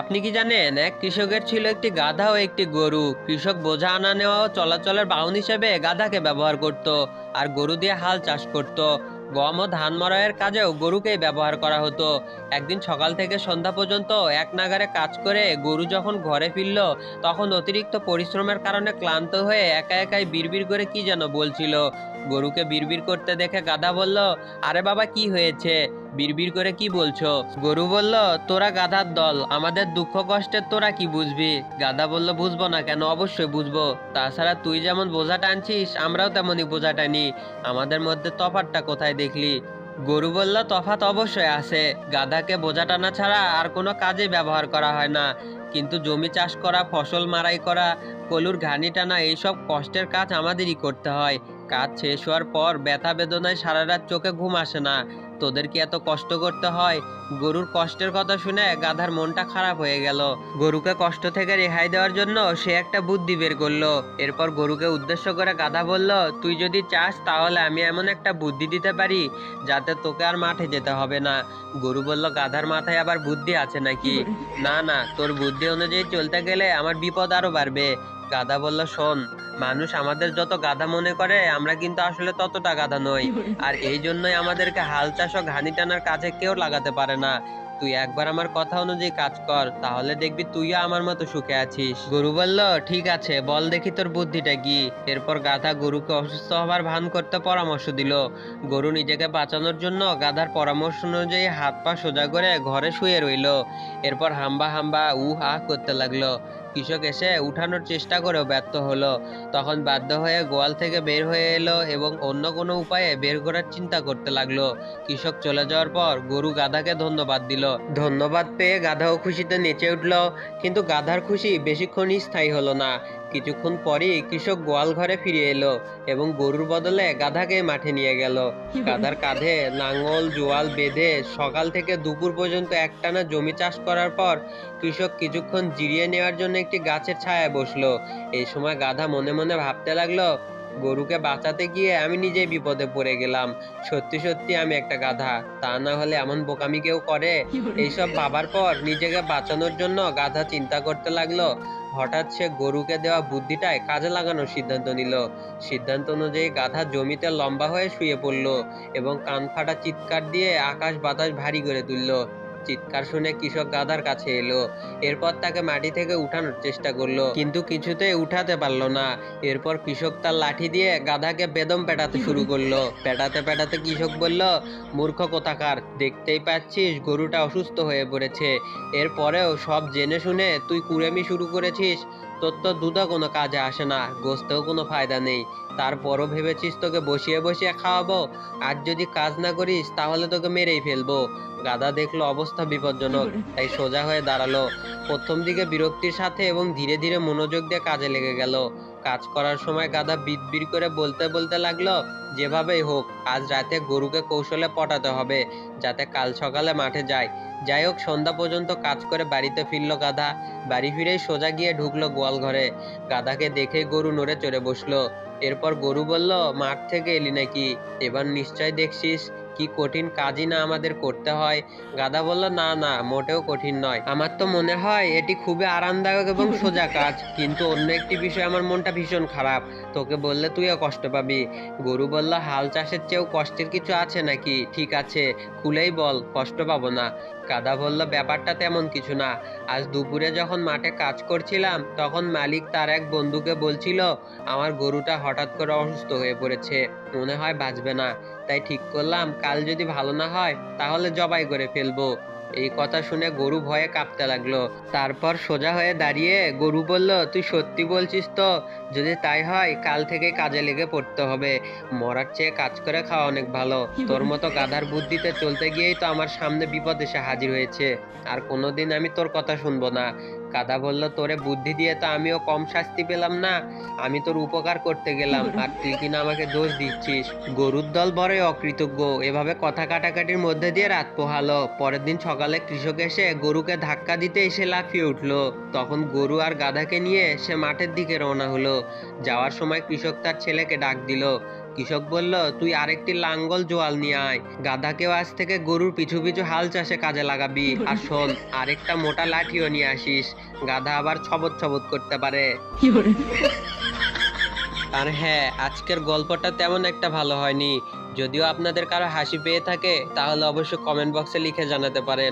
আপনি কি জানেন, এক কৃষকের ছিল একটি গাধা ও একটি গরু। কৃষক বোঝা আনা নেওয়া ও চলাচলের বাহন হিসেবে গাধাকে ব্যবহার করত আর গরু দিয়ে হাল চাষ করত। গম ও ধান মরাইয়ের কাজেও গরুকেই ব্যবহার করা হতো। একদিন সকাল থেকে সন্ধ্যা পর্যন্ত এক নাগারে কাজ করে গরু যখন ঘরে ফিরল, তখন অতিরিক্ত পরিশ্রমের কারণে ক্লান্ত হয়ে একা একাই বিড়বিড় করে কি যেন বলছিল। গরুকে বিড়বিড় করতে দেখে গাধা বলল, আরে বাবা, কি হয়েছে? বিড়বিড় করে কি বলছো? গরু বলল, তোরা গাধার দল, আমাদের দুঃখ কষ্টের তোরা কি বুঝবি? গাধা বলল, বুঝব না কেন? অবশ্যই বুঝব। তাছাড়া তুই যেমন বোঝা টানছিস, আমরাও তেমনই বোঝা টানি। আমাদের মধ্যে তফাতটা কোথায় দেখলি? গরু বলল, তফাৎ অবশ্যই আছে। গাধাকে বোঝা টানা ছাড়া আর কোনো কাজে ব্যবহার করা হয় না। কিন্তু জমি চাষ করা, ফসল মারাই করা, কলুর ঘানি টানা, এইসব কষ্টের কাজ আমাদেরই করতে হয়। কাজ শেষ হওয়ার পর ব্যথা বেদনায় সারা রাত চোখে ঘুম আসে না। তোদের কি এত কষ্ট করতে হয়? গরুর কষ্টের কথা শুনে গাধার মনটা খারাপ হয়ে গেল। গরুকে কষ্ট থেকে রেহাই দেওয়ার জন্য সে একটা বুদ্ধি বের করল। এরপর গরুকে উদ্দেশ্য করে গাধা বলল তুই যদি চাস তাহলে আমি এমন একটা বুদ্ধি দিতে পারি যাতে তোকে আর মাঠে যেতে হবে না। গরু বলল গাধার মাথায় আবার বুদ্ধি আছে নাকি? না না তোর বুদ্ধি অনুযায়ী চলতে গেলে আমার বিপদ আরও বাড়বে। গাধা বলল, শোন, মানুষ আমাদের যত গাধা মনে করে, আমরা কিন্তু আসলে ততটা গাধা নই। আর এই জন্যই আমাদেরকে হাল চাষ ও ঘানি টানার কাজে কেউ লাগাতে পারে না। তুই একবার আমার কথা অনুযায়ী কাজ কর, তাহলে দেখবি তুইও আমার মতো সুখে আছিস। গরু বলল, ঠিক আছে, বল দেখি তোর বুদ্ধিটা কি? এরপর গাধা গরুকে অসুস্থ হবার ভান করতে পরামর্শ দিল। গরু নিজেকে বাঁচানোর জন্য গাধার পরামর্শ অনুযায়ী হাত পা সোজা করে ঘরে শুয়ে রইল। এরপর হাম্বা হাম্বা উ হা করতে লাগল। কৃষক এসে উঠানোর চেষ্টা করেও ব্যর্থ হলো। তখন বাধ্য হয়ে গোয়াল থেকে বের হয়ে এলো এবং অন্য কোনো উপায়ে বের করার চিন্তা করতে লাগল। কৃষক চলে যাওয়ার পর গরু গাধাকে ধন্যবাদ দিল। ধন্যবাদ পেয়ে গাধাও খুশিতে নেচে উঠল, কিন্তু গাধার খুশি বেশিক্ষণ স্থায়ী হলো না। কিছুক্ষণ পরেই কৃষক গোয়াল ঘরে ফিরে এলো এবং গরুর বদলে গাধাকে মাঠে নিয়ে গেল। গাধার কাঁধে লাঙল জোয়াল বেঁধে সকাল থেকে দুপুর পর্যন্ত একটানা জমি চাষ করার পর কৃষক কিছুক্ষণ জিরিয়ে নেওয়ার জন্য একটি গাছের ছায়ায় বসল। এই সময় গাধা মনে মনে ভাবতে লাগল গরুকে বাঁচাতে গিয়ে আমি নিজেই বিপদে পড়ে গেলাম। সত্যি সত্যি আমি একটা গাধা। তা না হলে এমন বোকামি কেউ করে? এইসব ভাবার পর নিজেকে বাঁচানোর জন্য গাধা চিন্তা করতে লাগল। হঠাৎ সে গরুকে দেওয়া বুদ্ধিটায় কাজে লাগানোর সিদ্ধান্ত নিল। সিদ্ধান্ত অনুযায়ী গাধা জমিতে লম্বা হয়ে শুয়ে পড়ল এবং কান ফাটা চিৎকার দিয়ে আকাশ বাতাস ভারী করে তুলল। চিৎকার শুনে কৃষক গাধার কাছে এলো। এরপর তাকে মাটি থেকে উঠানোর চেষ্টা করল, কিন্তু কিছুতেই উঠাতে পারল না। এরপর কৃষক তার লাঠি দিয়ে গাধাকে বেদম পেটাতে শুরু করল। পেটাতে পেটাতে কৃষক বলল, মূর্খ কোথাকার, দেখতেই পাচ্ছিস গরুটা অসুস্থ হয়ে পড়েছে। এরপরেও সব জেনে শুনে তুই কুড়েমি শুরু করেছিস। তোর তো দুধও কোনো কাজে আসে না, গোস্তেও কোনো ফায়দা নেই। তারপরও ভেবেছিস তোকে বসিয়ে বসিয়ে খাওয়াবো? আর যদি কাজ না করিস, তাহলে তোকে মেরেই ফেলব। গাদা দেখল অবস্থা বিপজ্জনক, তাই সোজা হয়ে দাঁড়াল। প্রথম দিকে বিরক্তির সাথে এবং ধীরে ধীরে মনোযোগ দিয়ে কাজে লেগে গেল। কাজ করার সময় গাদা বিড়বিড় করে বলতে বলতে লাগল, যেভাবেই হোক, আজ রাতে গরুকে কৌশলে পটাতে হবে, যাতে কাল সকালে মাঠে যায়। যাই হোক, সন্ধ্যা পর্যন্ত কাজ করে বাড়িতে ফিরল গাধা। বাড়ি ফিরেই সোজা গিয়ে ঢুকলো গোয়াল ঘরে। গাধাকে দেখে গরু নড়ে চড়ে বসল। এরপর গরু বলল, মাঠ থেকে এলি নাকি? এবার নিশ্চয় দেখছিস? কি কঠিন কাজই না আমাদের করতে হয়? গাদা বলল, না না, মোটেও কঠিন নয়। আমার তো মনে হয় এটি খুবই আরামদায়ক এবং সোজা কাজ, কিন্তু অন্য একটি বিষয় আমার মনটা ভীষণ খারাপ। তোকে বললে তুইও কষ্ট পাবি। গরু বলল, হাল চাষের চেয়েও কষ্টের কিছু আছে নাকি? ঠিক আছে, খুলেই বল, কষ্ট পাবো না। গাদা বলল, ব্যাপারটা তেমন কিছু না। আজ দুপুরে যখন মাঠে কাজ করছিলাম, তখন মালিক তার এক বন্ধুকে বলছিল, আমার গরুটা হঠাৎ করে অসুস্থ হয়ে পড়েছে, মনে হয় বাঁচবে না। তাই ঠিক করলাম, কাল যদি ভালো না হয় তাহলে জবাই করে ফেলব। এই কথা শুনে গরু ভয়ে কাঁপতে লাগল। তারপর সোজা হয়ে দাঁড়িয়ে গরু বলল, তুই সত্যি বলছিস তো? যদি তাই হয়, কাল থেকে কাজে লেগে পড়তে হবে। মরার চেয়ে কাজ করে খাওয়া অনেক ভালো। তোর মতো গাধার বুদ্ধিতে চলতে গিয়েই তো আমার সামনে বিপদ এসে হাজির হয়েছে। আর কোনোদিন আমি তোর কথা শুনব না। গাধা বলল, তোরে বুদ্ধি দিয়ে তো আমিও কম শাস্তি পেলাম না। আমি তোর উপকার করতে গেলাম। আর তুই কিনা আমাকে দোষ দিচ্ছিস? গরুর দল বড়ই অকৃতজ্ঞ। এভাবে কথা কাটাকাটির মধ্যে দিয়ে রাত পোহালো। পরের দিন সকালে কৃষক এসে গরুকে ধাক্কা দিতে এসে লাফিয়ে উঠল। তখন গরু আর গাধাকে নিয়ে সে মাঠের দিকে রওনা হলো। যাওয়ার সময় কৃষক তার ছেলেকে ডাক দিল কৃষক বলল তুই আরেকটি লাঙ্গল জোয়াল নিয়ে আয়। গাধাকেও আজ থেকে গরুর পিছু পিছু হাল চাষে কাজে লাগাবি। আর শোন আরেকটা মোটা লাঠিও নিয়ে আসিস। গাধা আবার ছবত ছবত করতে পারে। আর হ্যাঁ আজকের গল্পটা তেমন একটা ভালো হয়নি। যদিও আপনাদের কারও হাসি পেয়ে থাকে তাহলে অবশ্যই কমেন্ট বক্সে লিখে জানাতে পারেন।